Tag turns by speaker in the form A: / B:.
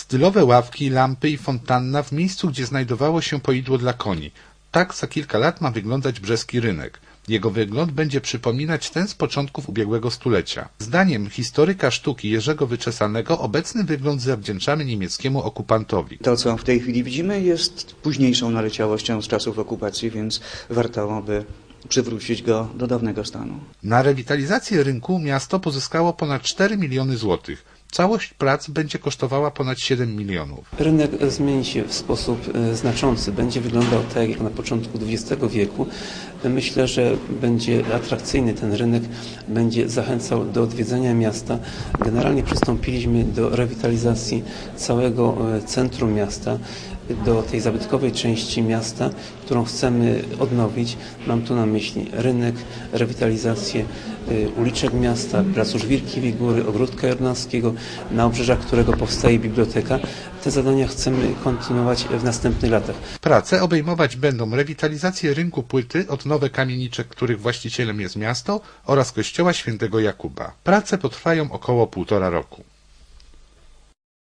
A: Stylowe ławki, lampy i fontanna w miejscu, gdzie znajdowało się poidło dla koni. Tak za kilka lat ma wyglądać brzeski rynek. Jego wygląd będzie przypominać ten z początków ubiegłego stulecia. Zdaniem historyka sztuki Jerzego Wyczesanego obecny wygląd zawdzięczamy niemieckiemu okupantowi.
B: To, co w tej chwili widzimy, jest późniejszą naleciałością z czasów okupacji, więc warto by przywrócić go do dawnego stanu.
A: Na rewitalizację rynku miasto pozyskało ponad 4 miliony złotych. Całość prac będzie kosztowała ponad 7 milionów.
C: Rynek zmieni się w sposób e, znaczący. Będzie wyglądał tak jak na początku XX wieku. Myślę, że będzie atrakcyjny ten rynek, będzie zachęcał do odwiedzania miasta. Generalnie przystąpiliśmy do rewitalizacji całego e, centrum miasta, do tej zabytkowej części miasta, którą chcemy odnowić. Mam tu na myśli rynek, rewitalizację e, uliczek miasta, placu Żwirkiewicz Góry, Ogródka Jornackiego, na obrzeżach którego powstaje biblioteka. Te zadania chcemy kontynuować w następnych latach.
A: Prace obejmować będą rewitalizację rynku płyty, odnowę kamieniczek, których właścicielem jest miasto oraz kościoła świętego Jakuba. Prace potrwają około półtora roku.